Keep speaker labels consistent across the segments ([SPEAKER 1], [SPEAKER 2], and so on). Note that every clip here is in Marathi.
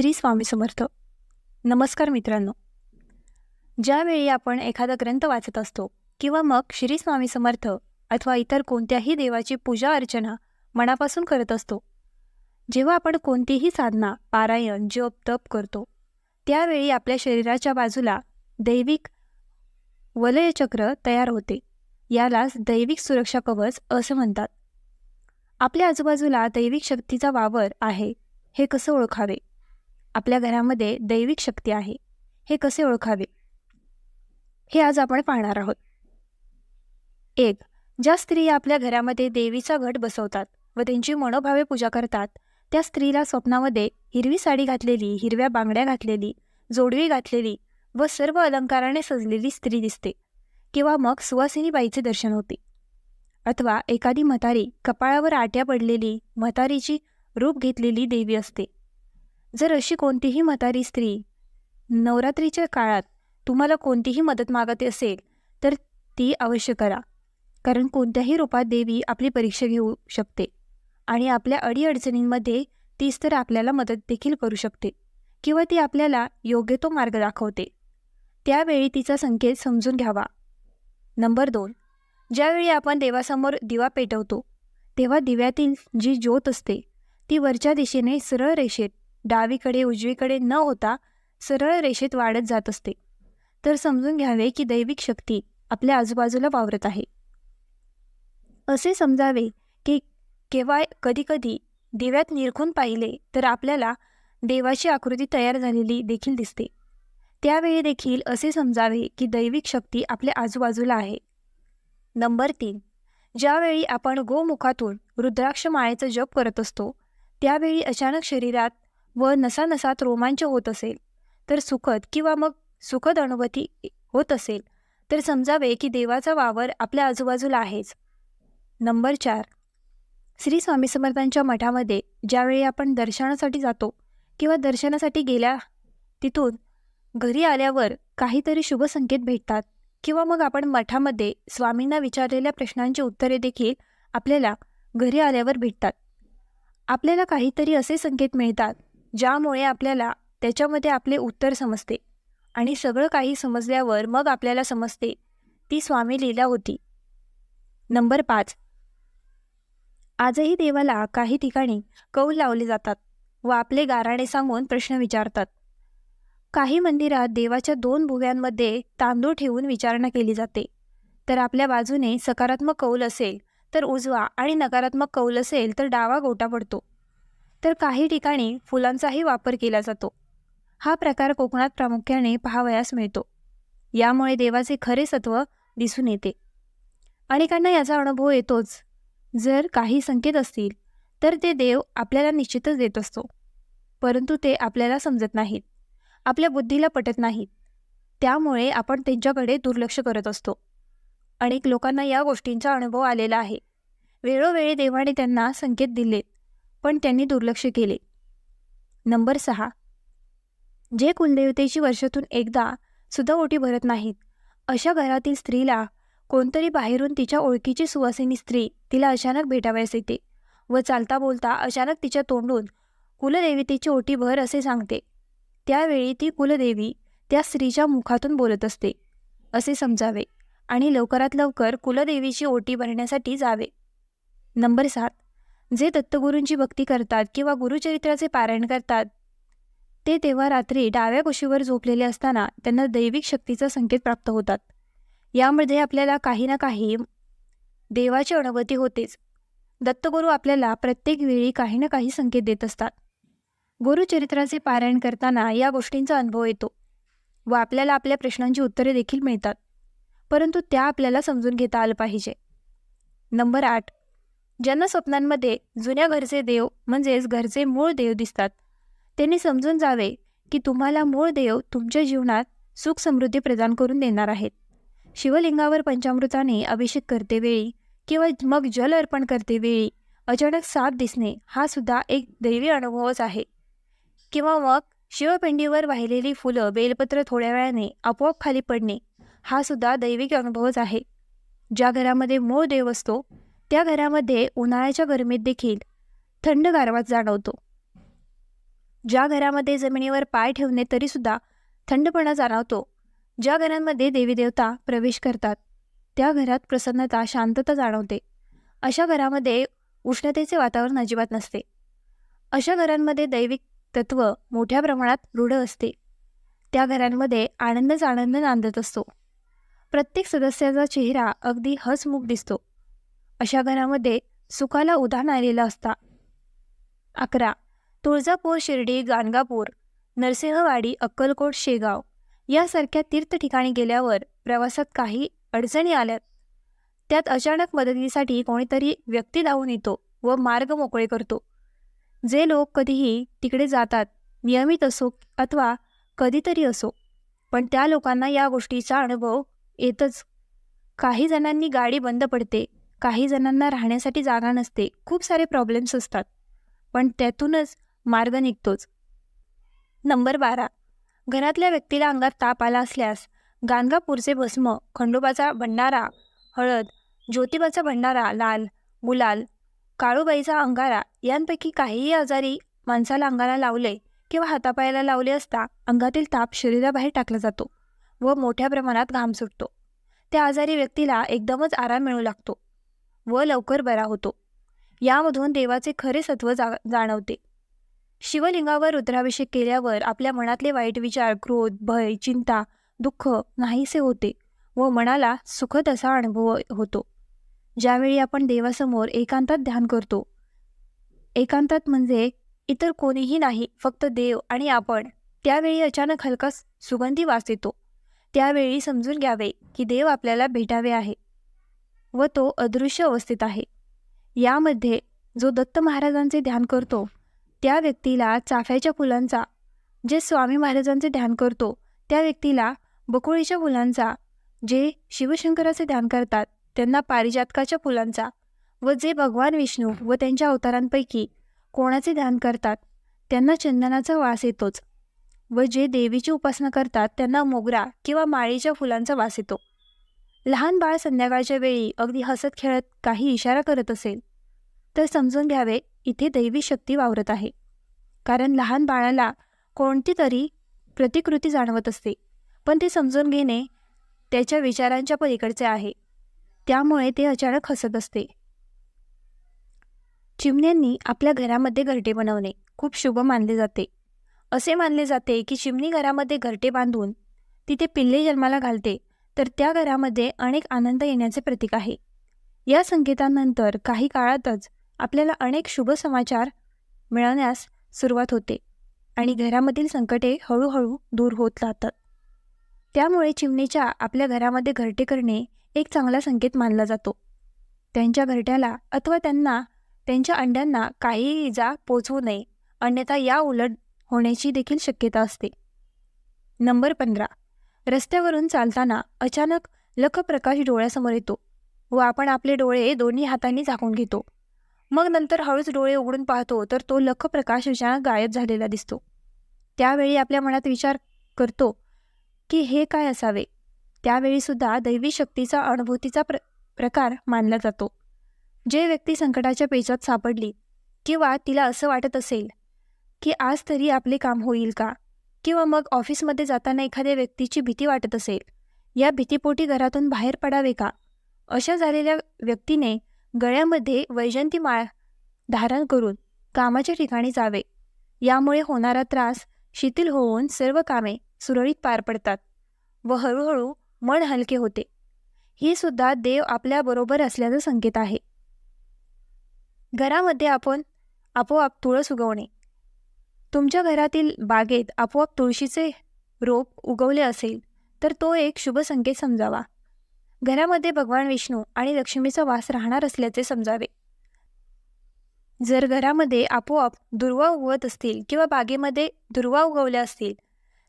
[SPEAKER 1] श्री स्वामी समर्थ. नमस्कार मित्रांनो. ज्यावेळी आपण एखादा ग्रंथ वाचत असतो किंवा मग श्री स्वामी समर्थ अथवा इतर कोणत्याही देवाची पूजा अर्चना मनापासून करत असतो जेव्हा आपण कोणतीही साधना पारायण जप तप करतो त्यावेळी आपल्या शरीराच्या बाजूला दैविक वलयचक्र तयार होते. यालाच दैविक सुरक्षा कवच असं म्हणतात. आपल्या आजूबाजूला दैविक शक्तीचा वावर आहे हे कसं ओळखावे? आपल्या घरामध्ये दैविक शक्ती आहे. हे कसे ओळखावे? हे आज आपण पाहणार आहोत. एक ज्या स्त्रिया आपल्या घरामध्ये देवीचा घट बसवतात व त्यांची मनोभावे पूजा करतात त्या स्त्रीला स्वप्नामध्ये हिरवी साडी घातलेली हिरव्या बांगड्या घातलेली जोडवी घातलेली व सर्व अलंकाराने सजलेली स्त्री दिसते किंवा मग सुवासिनी बाईचे दर्शन होते. अथवा एखादी म्हातारी कपाळावर आट्या पडलेली म्हातारीची रूप घेतलेली देवी असते. जर अशी कोणतीही म्हातारी स्त्री नवरात्रीच्या काळात तुम्हाला कोणतीही मदत मागत असेल तर ती अवश्य करा. कारण कोणत्याही रूपात देवी आपली परीक्षा घेऊ शकते आणि आपल्या अडीअडचणींमध्ये तीच तर आपल्याला मदत देखील करू शकते किंवा ती आपल्याला योग्य तो मार्ग दाखवते. त्यावेळी तिचा संकेत समजून घ्यावा. नंबर दोन. ज्यावेळी आपण देवासमोर दिवा पेटवतो तेव्हा दिव्यातील जी ज्योत असते ती वरच्या दिशेने सरळ रेषेत डावीकडे उजवीकडे न होता सरळ रेषेत वाढत जात असते. तर समजून घ्यावे की दैविक शक्ती आपल्या आजूबाजूला वावरत आहे. असे समजावे की केव्हा कधीकधी दिव्यात निरखून पाहिले तर आपल्याला देवाची आकृती तयार झालेली देखील दिसते. त्यावेळी देखील असे समजावे की दैविक शक्ती आपल्या आजूबाजूला आहे. नंबर तीन. ज्यावेळी आपण गोमुखातून रुद्राक्ष माळेचा जप करत असतो त्यावेळी अचानक शरीरात व नसानसात रोमांच होत असेल तर सुखद किंवा मग सुखद अनुभूती होत असेल तर समजावे की देवाचा वावर आपल्या आजूबाजूला आहेच. नंबर चार. श्री स्वामी समर्थांच्या मठामध्ये ज्यावेळी आपण दर्शनासाठी जातो किंवा दर्शनासाठी गेल्या तिथून घरी आल्यावर काहीतरी शुभ संकेत भेटतात किंवा मग आपण मठामध्ये स्वामींना विचारलेल्या प्रश्नांची उत्तरे देखील आपल्याला घरी आल्यावर भेटतात. आपल्याला काहीतरी असे संकेत मिळतात ज्यामुळे आपल्याला त्याच्यामध्ये आपले उत्तर समजते आणि सगळं काही समजल्यावर मग आपल्याला समजते ती स्वामी लीला होती. नंबर पाच. आजही देवाला काही ठिकाणी कौल लावले जातात व आपले गाराणे सांगून प्रश्न विचारतात. काही मंदिरात देवाच्या दोन भुव्यांमध्ये तांदूळ ठेवून विचारणा केली जाते. तर आपल्या बाजूने सकारात्मक कौल असेल तर उजवा आणि नकारात्मक कौल असेल तर डावा गोटा पडतो. तर काही ठिकाणी फुलांचाही वापर केला जातो. हा प्रकार कोकणात प्रामुख्याने पाहावयास मिळतो. यामुळे देवाचे खरे सत्व दिसून येते. अनेकांना याचा अनुभव येतोच. जर काही संकेत असतील तर ते देव आपल्याला निश्चितच देत असतो. परंतु ते आपल्याला समजत नाहीत. आपल्या बुद्धीला पटत नाहीत. त्यामुळे आपण त्यांच्याकडे दुर्लक्ष करत असतो. अनेक लोकांना या गोष्टींचा अनुभव आलेला आहे. वेळोवेळी देवाने त्यांना संकेत दिलेत. पण त्यांनी दुर्लक्ष केले. नंबर सहा. जे कुलदेवतेची वर्षातून एकदा सुद्धा ओटी भरत नाहीत अशा घरातील स्त्रीला कोणतरी बाहेरून तिच्या ओळखीची सुवासिनी स्त्री तिला अचानक भेटावयास येते व चालता बोलता अचानक तिच्या तोंडून कुलदेवतेची ओटी भर असे सांगते. त्यावेळी ती कुलदेवी त्या स्त्रीच्या मुखातून बोलत असते असे समजावे आणि लवकरात लवकर कुलदेवीची ओटी भरण्यासाठी जावे. नंबर सात. जे दत्तगुरूंची भक्ती करतात किंवा गुरुचरित्राचे पारायण करतात ते तेव्हा रात्री डाव्या कुशीवर झोपलेले असताना त्यांना दैविक शक्तीचा संकेत प्राप्त होतात. यामध्ये आपल्याला काही ना काही देवाची अनुभूती होतेच. दत्तगुरू आपल्याला प्रत्येक वेळी काही ना काही संकेत देत असतात. गुरुचरित्राचे पारायण करताना या गोष्टींचा अनुभव येतो व आपल्याला आपल्या प्रश्नांची उत्तरे देखील मिळतात. परंतु त्या आपल्याला समजून घेता आलं पाहिजे. नंबर आठ. ज्यांना स्वप्नांमध्ये जुन्या घरचे देव म्हणजेच घरचे मूळ देव दिसतात त्यांनी समजून जावे की तुम्हाला मूळ देव तुमच्या जीवनात सुख समृद्धी प्रदान करून देणार आहेत. शिवलिंगावर पंचामृताने अभिषेक करते वेळी किंवा मग जल अर्पण करते वेळी अचानक साप दिसणे हा सुद्धा एक दैवी अनुभवच आहे. किंवा मग शिवपिंडीवर वाहिलेली फुलं बेलपत्र थोड्या वेळाने आपोआप खाली पडणे हा सुद्धा दैविक अनुभवच आहे. ज्या घरामध्ये मूळ देव असतो त्या घरामध्ये उन्हाळ्याच्या गरमीत देखील थंड गारवाच जाणवतो. ज्या घरामध्ये जमिनीवर पाय ठेवणे तरीसुद्धा थंडपणा जाणवतो. ज्या घरांमध्ये देवीदेवता प्रवेश करतात त्या घरात प्रसन्नता शांतता जाणवते. अशा घरामध्ये उष्णतेचे वातावरण अजिबात नसते. अशा घरांमध्ये दैविक तत्व मोठ्या प्रमाणात रूढ असते. त्या घरांमध्ये आनंदच आनंद नांदत असतो. प्रत्येक सदस्याचा चेहरा अगदी हसमुख दिसतो. अशा घरामध्ये सुखाला उधाण आलेला असता. अकरा. तुळजापूर शिर्डी गाणगापूर नरसिंहवाडी अक्कलकोट शेगाव यासारख्या तीर्थ ठिकाणी गेल्यावर प्रवासात काही अडचणी आल्यात. त्यात अचानक मदतीसाठी कोणीतरी व्यक्ती धावून येतो व मार्ग मोकळे करतो. जे लोक कधीही तिकडे जातात नियमित असो अथवा कधीतरी असो पण त्या लोकांना या गोष्टीचा अनुभव येतच. काही जणांनी गाडी बंद पडते काही जणांना राहण्यासाठी जागा नसते. खूप सारे प्रॉब्लेम्स असतात. पण त्यातूनच मार्ग निघतोच. नंबर बारा. घरातल्या व्यक्तीला अंगात ताप आला असल्यास गाणगापूरचे भस्म खंडोबाचा भंडारा हळद ज्योतिबाचा भंडारा लाल गुलाल काळूबाईचा अंगारा यांपैकी काहीही आजारी माणसाला अंगाला लावले किंवा हातापायाला लावले असता अंगातील ताप शरीराबाहेर टाकला जातो व मोठ्या प्रमाणात घाम सुटतो. त्या आजारी व्यक्तीला एकदमच आराम मिळू लागतो. व लवकर बरा होतो. यामधून देवाचे खरे सत्व जा जाणवते. शिवलिंगावर रुद्राभिषेक केल्यावर आपल्या मनातले वाईट विचार क्रोध भय चिंता दुःख नाहीसे होते व मनाला सुखद असा अनुभव होतो. ज्यावेळी आपण देवासमोर एकांतात ध्यान करतो एकांतात म्हणजे इतर कोणीही नाही फक्त देव आणि आपण त्यावेळी अचानक हलका सुगंधी वास येतो. त्यावेळी समजून घ्यावे की देव आपल्याला भेटावे आहे. व तो अदृश्य अवस्थेत आहे. यामध्ये जो दत्त महाराजांचे ध्यान करतो त्या व्यक्तीला चाफ्याच्या फुलांचा जे स्वामी महाराजांचे ध्यान करतो त्या व्यक्तीला बकुळीच्या फुलांचा जे शिवशंकराचे ध्यान करतात त्यांना पारिजातकाच्या फुलांचा व जे भगवान विष्णू व त्यांच्या अवतारांपैकी कोणाचे ध्यान करतात त्यांना चंदनाचा वास येतोच. व जे देवीची उपासना करतात त्यांना मोगरा किंवा माळीच्या फुलांचा वास येतो. लहान बाळ संध्याकाळच्या वेळी अगदी हसत खेळत काही इशारा करत असेल तर समजून घ्यावे इथे दैवी शक्ती वावरत आहे. कारण लहान बाळाला कोणती तरी प्रतिकृती जाणवत असते पण ते समजून घेणे त्याच्या विचारांच्या पलीकडचे आहे. त्यामुळे ते अचानक हसत असते. चिमण्यांनी आपल्या घरामध्ये घरटे बनवणे खूप शुभ मानले जाते. असे मानले जाते की चिमणी घरामध्ये घरटे बांधून तिथे पिल्ले जन्माला घालते तर त्या घरामध्ये अनेक आनंद येण्याचे प्रतीक आहे. या संकेतांनंतर काही काळातच आपल्याला अनेक शुभ समाचार मिळवण्यास सुरुवात होते आणि घरामधील संकटे हळूहळू दूर होत राहतात त्यामुळे चिमणीच्या आपल्या घरामध्ये घरटे करणे एक चांगला संकेत मानला जातो. त्यांच्या घरट्याला अथवा त्यांना त्यांच्या अंड्यांना काहीही इजा पोचवू नये अन्यथा या उलट होण्याची देखील शक्यता असते. नंबर पंधरा. रस्त्यावरून चालताना अचानक लखप्रकाश डोळ्यासमोर येतो व आपण आपले डोळे दोन्ही हातांनी झाकून घेतो. मग नंतर हळूच डोळे उघडून पाहतो तर तो लखप्रकाश अचानक गायब झालेला दिसतो. त्यावेळी आपल्या मनात विचार करतो की हे काय असावे? त्यावेळीसुद्धा दैवी शक्तीचा अनुभूतीचा प्र प्रकार मानला जातो. जे व्यक्ती संकटाच्या पेचात सापडली किंवा तिला असं वाटत असेल की आज तरी आपले काम होईल का? किंवा मग ऑफिसमध्ये जाताना एखाद्या व्यक्तीची भीती वाटत असेल या भीतीपोटी घरातून बाहेर पडावे का? अशा झालेल्या व्यक्तीने गळ्यामध्ये वैजंती माळ धारण करून कामाच्या ठिकाणी जावे. यामुळे होणारा त्रास शिथिल होऊन सर्व कामे सुरळीत पार पडतात व हळूहळू मन हलके होते. ही सुद्धा देव आपल्याबरोबर असल्याचा संकेत आहे. घरामध्ये आपण आपोआप तुळस उगवणे. तुमच्या घरातील बागेत आपोआप तुळशीचे रोप उगवले असेल तर तो एक शुभ संकेत समजावा. घरामध्ये भगवान विष्णू आणि लक्ष्मीचा वास राहणार असल्याचे समजावे. जर घरामध्ये आपोआप दुर्वा उगवत असतील किंवा बागेमध्ये दुर्वा उगवल्या असतील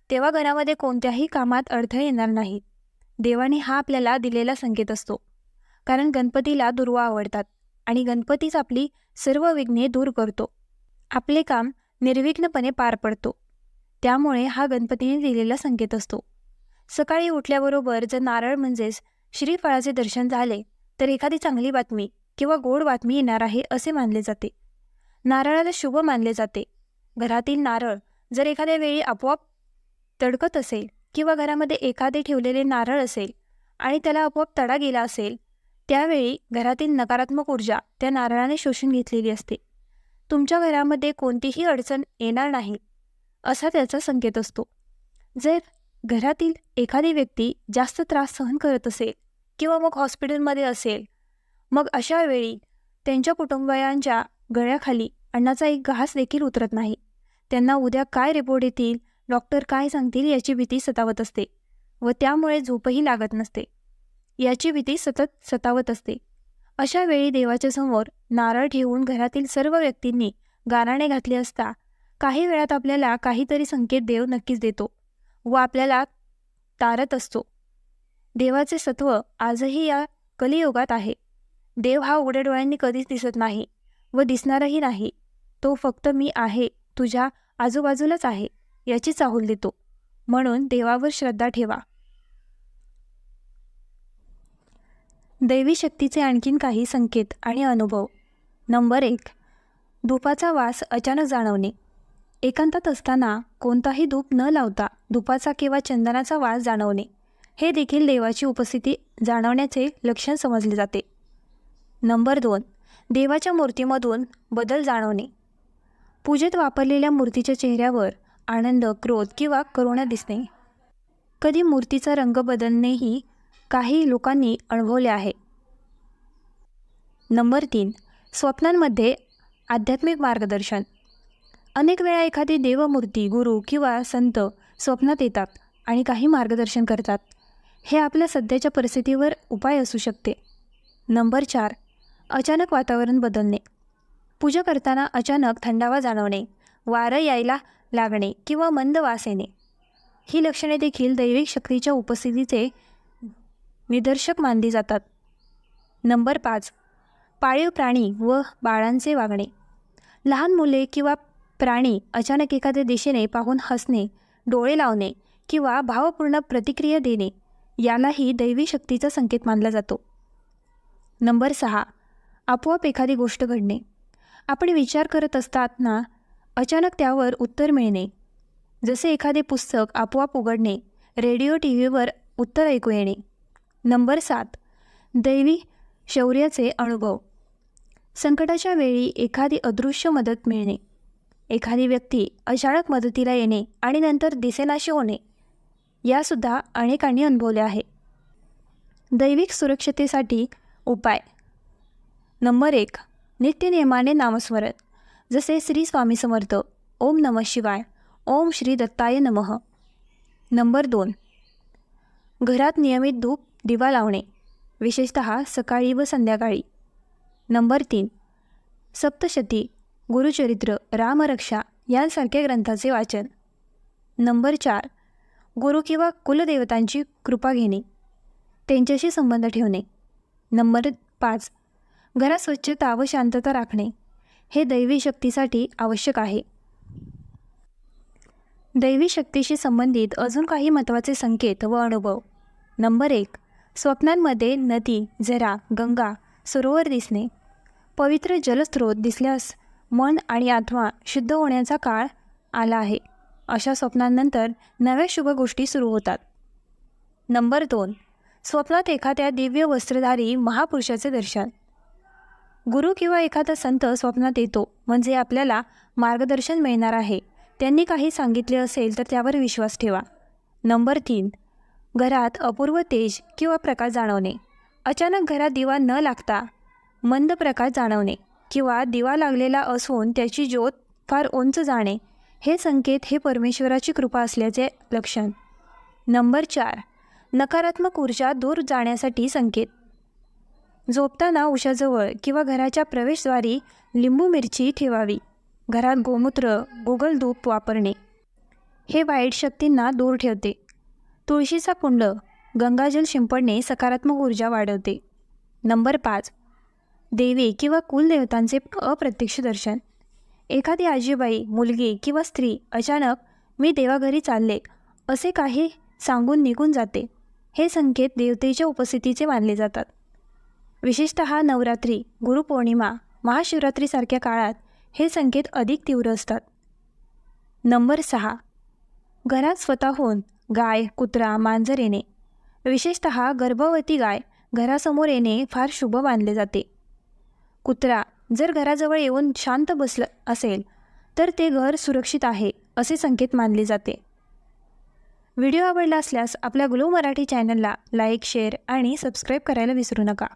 [SPEAKER 1] तेव्हा घरामध्ये कोणत्याही कामात अडथळे येणार नाहीत. देवाने हा आपल्याला दिलेला संकेत असतो. कारण गणपतीला दुर्वा आवडतात आणि गणपतीच आपली सर्व विघ्ने दूर करतो. आपले काम निर्विघ्नपणे पार पडतो. त्यामुळे हा गणपतीने दिलेला संकेत असतो. सकाळी उठल्याबरोबर जर नारळ म्हणजेच श्रीफळाचे दर्शन झाले तर एखादी चांगली बातमी किंवा गोड बातमी येणार आहे असे मानले जाते. नारळाला शुभ मानले जाते. घरातील नारळ जर एखाद्या वेळी आपोआप तडकत असेल किंवा घरामध्ये एखादे ठेवलेले नारळ असेल आणि त्याला आपोआप तडा गेला असेल त्यावेळी घरातील नकारात्मक ऊर्जा त्या नारळाने शोषून घेतलेली असते. तुमच्या घरामध्ये कोणतीही अडचण येणार नाही असा त्याचा संकेत असतो. जर घरातील एखादी व्यक्ती जास्त त्रास सहन करत असेल किंवा मग हॉस्पिटलमध्ये असेल मग अशा वेळी त्यांच्या कुटुंबियांच्या गळ्याखाली अन्नाचा एक घास देखील उतरत नाही. त्यांना उद्या काय रिपोर्ट येतील डॉक्टर काय सांगतील याची भीती सतावत असते व त्यामुळे झोपही लागत नसते. याची भीती सतत सतावत असते. अशा वेळी देवाच्या समोर नारळ ठेवून घरातील सर्व व्यक्तींनी गाराणे घातले असता काही वेळात आपल्याला काहीतरी संकेत देव नक्कीच देतो व आपल्याला तारत असतो. देवाचे सत्व आजही या कलियुगात आहे. देव हा उघड्या डोळ्यांनी कधीच दिसत नाही व दिसणारही नाही. तो फक्त मी आहे तुझ्या आजूबाजूलाच आहे याची चाहूल देतो. म्हणून देवावर श्रद्धा ठेवा. दैवी शक्तीचे आणखीन काही संकेत आणि अनुभव. नंबर एक. धुपाचा वास अचानक जाणवणे. एकांतात असताना कोणताही धूप न लावता धुपाचा किंवा चंदनाचा वास जाणवणे. हे देखील देवाची उपस्थिती जाणवण्याचे लक्षण समजले जाते. नंबर दोन. देवाच्या मूर्तीमधून बदल जाणवणे. पूजेत वापरलेल्या मूर्तीच्या चेहऱ्यावर आनंद क्रोध किंवा करुणा दिसणे. कधी मूर्तीचा रंग बदलणेही काही लोकांनी अनुभवले आहे. नंबर तीन. स्वप्नांमध्ये आध्यात्मिक मार्गदर्शन. अनेक वेळा एखादी देवमूर्ती गुरु किंवा संत स्वप्नात येतात आणि काही मार्गदर्शन करतात. हे आपल्या सध्याच्या परिस्थितीवर उपाय असू शकते. नंबर चार अचानक वातावरण बदलणे. पूजा करताना अचानक थंडावा जाणवणे वारं यायला लागणे किंवा मंद वास येणे. ही लक्षणे देखील दैविक शक्तीच्या उपस्थितीचे निदर्शक मानली जातात. नंबर पाच पाळीव प्राणी व बाळांचे वागणे. लहान मुले किंवा प्राणी अचानक एखाद्या दिशेने पाहून हसणे डोळे लावणे किंवा भावपूर्ण प्रतिक्रिया देणे यालाही दैवी शक्तीचा संकेत मानला जातो. नंबर सहा. आपोआप एखादी गोष्ट घडणे. आपण विचार करत असताना अचानक त्यावर उत्तर मिळणे. जसे एखादे पुस्तक आपोआप उघडणे रेडिओ टी व्हीवर उत्तर ऐकू येणे. नंबर सात. दैवी शौर्याचे अनुभव. संकटाच्या वेळी एखादी अदृश्य मदत मिळणे. एखादी व्यक्ती अचानक मदतीला येणे आणि नंतर दिसेनाशी होणे यासुद्धा अनेकांनी अनुभवले आहे. दैविक सुरक्षतेसाठी उपाय. नंबर एक नित्यनियमाने नामस्मरण. जसे श्री स्वामी समर्थ ओम नमः शिवाय ओम श्री दत्ताय नमः. नंबर दोन घरात नियमित धूप दिवा लावणे विशेषत सकाळी व संध्याकाळी. नंबर तीन. सप्तशती गुरुचरित्र रामरक्षा यांसारख्या ग्रंथाचे वाचन. नंबर चार. गुरु किंवा कुलदेवतांची कृपा घेणे. त्यांच्याशी संबंध ठेवणे. नंबर पाच. घरात स्वच्छता व शांतता राखणे. हे दैवी शक्तीसाठी आवश्यक आहे. दैवी शक्तीशी संबंधित अजून काही महत्त्वाचे संकेत व अनुभव. नंबर एक. स्वप्नांमध्ये नदी झरा गंगा सरोवर दिसणे. पवित्र जलस्रोत दिसल्यास मन आणि आत्मा शुद्ध होण्याचा काळ आला आहे. अशा स्वप्नांनंतर नव्या शुभ गोष्टी सुरू होतात. नंबर दोन. स्वप्नात एखाद्या दिव्य वस्त्रधारी महापुरुषाचे दर्शन. गुरु किंवा एखादा संत स्वप्नात येतो म्हणजे आपल्याला मार्गदर्शन मिळणार आहे. त्यांनी काही सांगितले असेल तर त्यावर विश्वास ठेवा. नंबर तीन. घरात अपूर्व तेज किंवा प्रकाश जाणवणे. अचानक घरात दिवा न लागता मंद प्रकाश जाणवणे किंवा दिवा लागलेला असून त्याची ज्योत फार उंच जाणे हे संकेत हे परमेश्वराची कृपा असल्याचे लक्षण. नंबर चार नकारात्मक ऊर्जा दूर जाण्यासाठी संकेत. झोपताना उशाजवळ किंवा घराच्या प्रवेशद्वारी लिंबू मिरची ठेवावी. घरात गोमूत्र गुगल धूप वापरणे. हे वाईट शक्तींना दूर ठेवते. तुळशीचा कुंड गंगाजल शिंपडणे सकारात्मक ऊर्जा वाढवते. नंबर पाच देवी किंवा कुलदेवतांचे अप्रत्यक्ष दर्शन. एखादी आजीबाई मुलगी किंवा स्त्री अचानक मी देवाघरी चालले. असे काही सांगून निघून जाते. हे संकेत देवतेच्या उपस्थितीचे मानले जातात. विशेषत नवरात्री गुरुपौर्णिमा महाशिवरात्रीसारख्या काळात हे संकेत अधिक तीव्र असतात. नंबर सहा. घरात स्वतःहून गाय कुत्रा मांजर येणे. विशेषत गर्भवती गाय घरासमोर येणे फार शुभ मानले जाते. कुत्रा जर घराजवळ येऊन शांत बसलं असेल तर ते घर सुरक्षित आहे असे संकेत मानले जाते. व्हिडिओ आवडला असल्यास आपल्या ग्लो मराठी चॅनलला लाईक शेअर आणि सबस्क्राईब करायला विसरू नका.